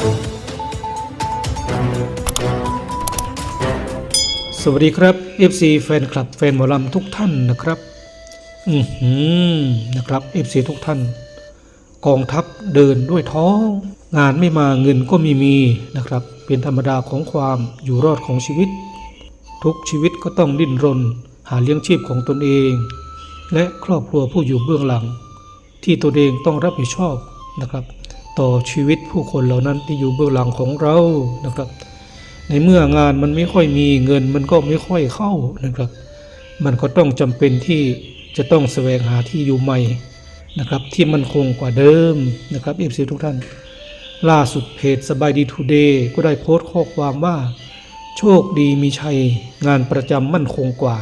สวัสดีครับ FC แฟนคลับแฟนหมอลำทุกท่านนะครับ อือหือนะครับ FC ทุกท่าน กองทัพเดินด้วยท้อง งานไม่มาเงินก็ม่มีนะครับ เป็นธรรมดาของความอยู่รอดของชีวิต ทุกชีวิตก็ต้องดิ้นรน หาเลี้ยงชีพของตนเอง และครอบครัวผู้อยู่เบื้องหลัง ที่ตนเองต้องรับผิดชอบนะครับ ต่อชีวิตผู้คนเหล่านั้นที่อยู่เบื้องหลังของเรานะครับ ในเมื่องานมันไม่ค่อยมีเงินมันก็ไม่ค่อยเข้านะครับ มันก็ต้องจำเป็นที่จะต้องแสวงหาที่อยู่ใหม่นะครับ ที่มันคงกว่าเดิมนะครับเอฟซีทุกท่าน ล่าสุดเพจสบายดีทูเดย์ก็ได้โพสต์ข้อความว่า โชคดีมีชัยงานประจำมั่นคงกว่า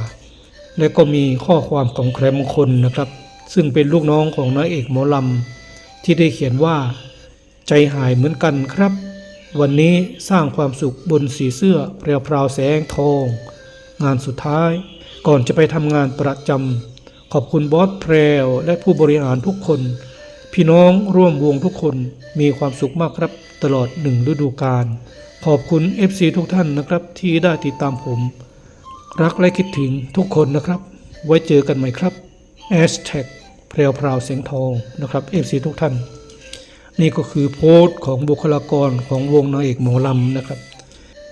และก็มีข้อความของแครมคนนะครับ ซึ่งเป็นลูกน้องของนางเอกหมอลำที่ได้เขียนว่า ใจหายเหมือนกันครับ วันนี้สร้างความสุขบนสีเสื้อเปรียวพราวแสงทอง งานสุดท้ายก่อนจะไปทำงานประจำขอบคุณบอสเพรวและผู้บริหารทุกคน พี่น้องร่วมวงทุกคนมีความสุขมากครับ ตลอดหนึ่งฤดูกาลขอบคุณ FC ทุกท่านนะครับที่ได้ติดตามผม รักและคิดถึงทุกคนนะครับ ไว้เจอกันใหม่ครับ Hashtag เพรียวพราวเสียงทองนะครับ FC ทุกท่าน นี่ก็คือโพสต์ของบุคลากรของวงนางเอกหมอลำนะครับ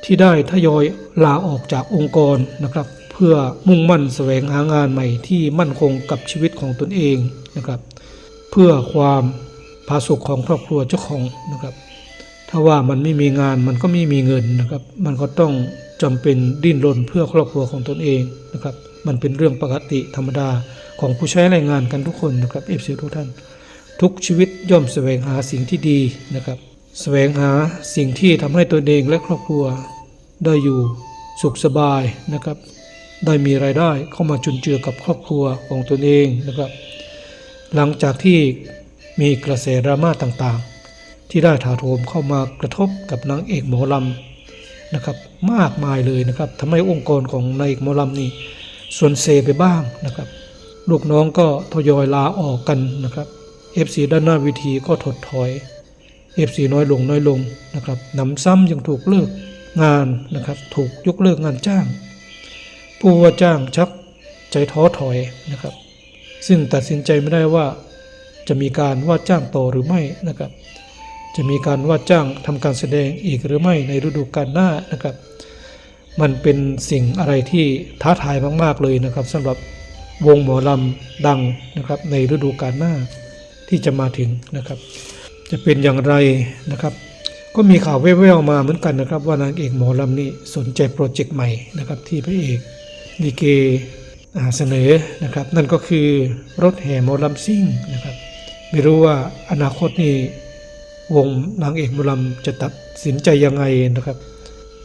ที่ได้ทยอยลาออกจากองค์กรนะครับ เพื่อมุ่งมั่นแสวงหางานใหม่ที่มั่นคงกับชีวิตของตนเองนะครับ เพื่อความผาสุกของครอบครัวเจ้าของนะครับ ถ้าว่ามันไม่มีงานมันก็ไม่มีเงินนะครับ มันก็ต้องจำเป็นดิ้นรนเพื่อครอบครัวของตนเองนะครับ มันเป็นเรื่องปกติธรรมดาของผู้ใช้แรงงานกันทุกคนนะครับเอฟซีทุกท่าน ทุกชีวิตย่อมแสวงหาสิ่งที่ดีนะครับแสวงหาสิ่งที่ทำให้ตนเองและครอบครัว ได้อยู่สุขสบายนะครับ ได้มีรายได้เข้ามาจุนเจือกับครอบครัวของตนเองนะครับ หลังจากที่มีกระแสดราม่าต่างๆ ที่ได้ถาโถมเข้ามากระทบกับนางเอกหมอลำนะครับมากมายเลยนะครับทำให้องค์กรของนางเอกหมอลำนี่ส่วนเซไปบ้างนะครับ ลูกน้องก็ทยอยลาออกกันนะครับ FC ด้านหน้าวิธีก็ถดถอย FC น้อยลงน้อยลงนะครับหนำซ้ำยังถูกเลิกงานนะครับถูกยกเลิกงานจ้าง ผู้ว่าจ้างชักใจท้อถอยนะครับ ซึ่งตัดสินใจไม่ได้ว่าจะมีการว่าจ้างต่อหรือไม่นะครับ จะมีการว่าจ้างทำการแสดงอีกหรือไม่ในฤดูกาลหน้านะครับ มันเป็นสิ่งอะไรที่ท้าทายมาก ๆ เลยนะครับสำหรับวงหมอลำดังนะครับในฤดูกาลหน้า ที่จะมาถึงนะครับ จะเป็นอย่างไรนะครับ ก็มีข่าวแว่วๆมาเหมือนกันนะครับ ว่านางเอกหมอลำนี่สนใจโปรเจกต์ใหม่นะครับ ที่พระเอกดีเกอเสนอนะครับ นั่นก็คือรถแห่หมอลำซิ่งนะครับ ไม่รู้ว่าอนาคตนี่วงนางเอกหมอลำจะตัดสินใจยังไงนะครับ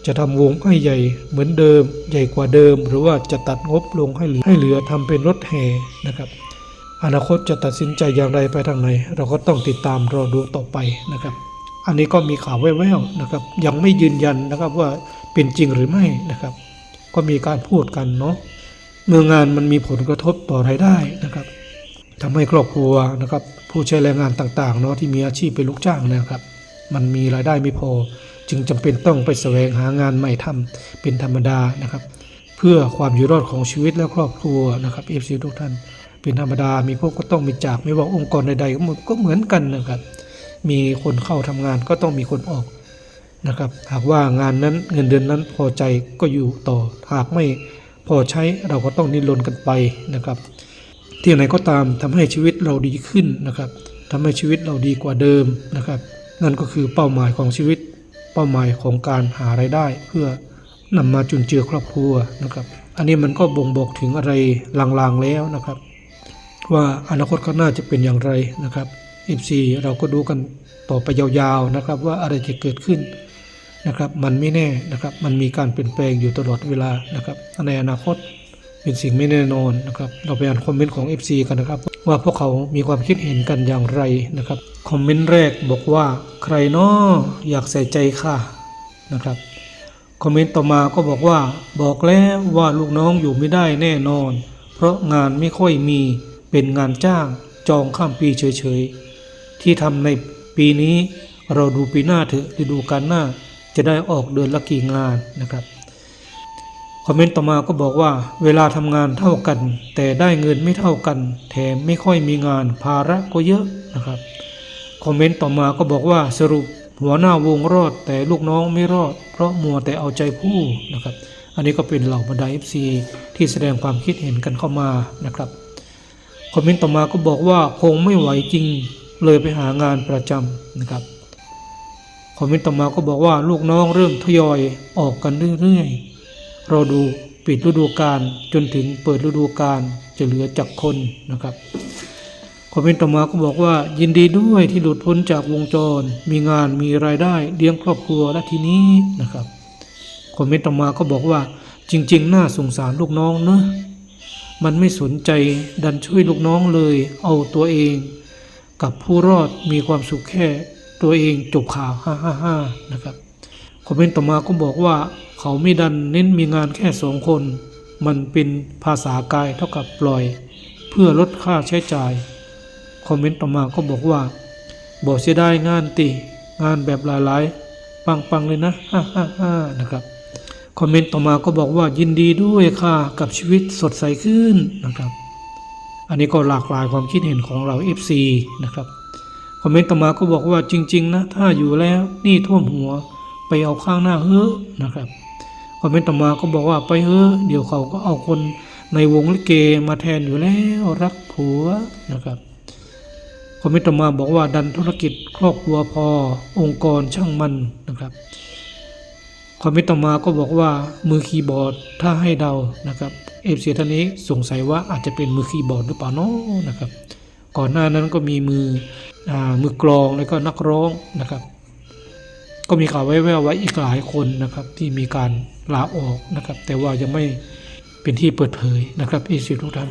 จะทำวงให้ใหญ่เหมือนเดิม ใหญ่กว่าเดิม หรือว่าจะตัดงบลงให้เหลือให้เหลือทำเป็นรถแห่นะครับ อนาคตจะตัดสินใจอย่างไรไปทางไหน เราก็ต้องติดตามรอดูต่อไปนะครับ อันนี้ก็มีข่าวแว่วๆนะครับ ยังไม่ยืนยันนะครับว่าเป็นจริงหรือไม่นะครับ ก็มีการพูดกันเนาะเมื่องานมันมีผลกระทบต่อรายได้นะครับทำให้ครอบครัวนะครับ ผู้ใช้แรงงานต่างๆเนาะที่มีอาชีพเป็นลูกจ้างนะครับ มันมีรายได้ไม่พอ จึงจำเป็นต้องไปแสวงหางานใหม่ทำเป็นธรรมดานะครับ เพื่อความอยู่รอดของชีวิตและครอบครัวนะครับเอฟซีทุกท่าน เป็นธรรมดา มีพวกก็ต้องมีจาก ไม่ว่าองค์กรใดๆก็หมดก็เหมือนกันนะครับ มีคนเข้าทำงานก็ต้องมีคนออกนะครับ หากว่างานนั้นเงินเดือนนั้นพอใจก็อยู่ต่อ หากไม่พอใช้เราก็ต้องดิ้นรนกันไปนะครับ ที่ไหนก็ตามทำให้ชีวิตเราดีขึ้นนะครับทำให้ชีวิตเราดีกว่าเดิมนะครับ นั่นก็คือเป้าหมายของชีวิต เป้าหมายของการหารายได้ เพื่อนำมาจุนเจือครอบครัวนะครับ อันนี้มันก็บ่งบอกถึงอะไรลางๆแล้วนะครับ ว่าอนาคตข้างหน้าจะเป็นอย่างไรนะครับ FC เราก็ดูกันต่อไปยาวๆนะครับ ว่าอะไรจะเกิดขึ้นนะครับ มันไม่แน่นะครับ มันมีการเปลี่ยนแปลงอยู่ตลอดเวลานะครับ ในอนาคตเป็นสิ่งไม่แน่นอนนะครับ เราไปอ่านคอมเมนต์ของ FC กันนะครับ ว่าพวกเขามีความคิดเห็นกันอย่างไรนะครับ คอมเมนต์แรกบอกว่าใครน้ออยากใส่ใจค่ะนะครับ คอมเมนต์ต่อมาก็บอกว่า บอกแล้วว่าลูกน้องอยู่ไม่ได้แน่นอน เพราะงานไม่ค่อยมี เป็นงานจ้างจองข้ามปีเฉยๆ ที่ทำในปีนี้เราดูปีหน้าเถอะฤดูกาลหน้าจะได้ออกเดือนละกี่งานนะครับ คอมเมนต์ต่อมาก็บอกว่าเวลาทำงานเท่ากัน แต่ได้เงินไม่เท่ากัน แถมไม่ค่อยมีงานภาระก็เยอะนะครับ คอมเมนต์ต่อมาก็บอกว่าสรุปหัวหน้าวงรอดแต่ลูกน้องไม่รอด เพราะมัวแต่เอาใจผู้นะครับ อันนี้ก็เป็นเหล่าบรรดา FC ที่แสดงความคิดเห็นกันเข้ามานะครับ คอมเมนต์ต่อมาก็บอกว่าคงไม่ไหวจริงเลยไปหางานประจำนะครับคอมเมนต์ต่อมาก็บอกว่าลูกน้องเริ่มทยอยออกกันเรื่อยๆเราดูปิดฤดูกาลจนถึงเปิดฤดูกาลจะเหลือจักคนนะครับคอมเมนต์ต่อมาก็บอกว่า ยินดีด้วยที่หลุดพ้นจากวงจร มีงานมีรายได้เลี้ยงครอบครัวและทีนี้นะครับคอมเมนต์ต่อมาก็บอกว่าจริง ๆ น่าสงสารลูกน้องเนอะ มันไม่สนใจดันช่วยลูกน้องเลยเอาตัวเอง กับผู้รอดมีความสุขแค่ตัวเองจบข่าวฮ่าฮ่าฮ่านะครับคอมเมนต์ต่อมาก็บอกว่า เขาไม่ดันเน้นมีงานแค่สองคน มันเป็นภาษากายเท่ากับปล่อย เพื่อลดค่าใช้จ่ายคอมเมนต์ต่อมาก็บอกว่า บอกเสียดายงานติ งานแบบหลายๆ ปังๆเลยนะฮ่าฮ่าฮ่านะครับ คอมเมนต์ต่อมาก็บอกว่ายินดีด้วยค่ะกับชีวิตสดใสขึ้นนะครับ อันนี้ก็หลากหลายความคิดเห็นของเรา FC นะครับคอมเมนต์ต่อมาก็บอกว่าจริง ๆ นะ ถ้าอยู่แล้วนี่ท่วมหัวไปเอาข้างหน้าเฮ้อนะครับคอมเมนต์ต่อมาก็บอกว่าไปเฮ้อเดี๋ยวเขาก็เอาคนในวงลิเกมาแทนอยู่แล้วรักผัวนะครับคอมเมนต์ต่อมาบอกว่าดันธุรกิจครอบครัวพอองค์กรช่างมันนะครับ คอมเมนต์ต่อมาก็บอกว่ามือคีย์บอร์ดถ้าให้เดานะครับเอฟซีท่านนี้สงสัยว่าอาจจะเป็นมือคีย์บอร์ดหรือเปล่าเนาะนะครับ ก่อนหน้านั้นก็มีมืออมือกลองแล้วก็นักร้องนะครับ ก็มีข่าวแว่วๆไว้อีกหลายคนนะครับที่มีการลาออกนะครับ แต่ว่ายังไม่เป็นที่เปิดเผยนะครับเอฟซีทุกท่าน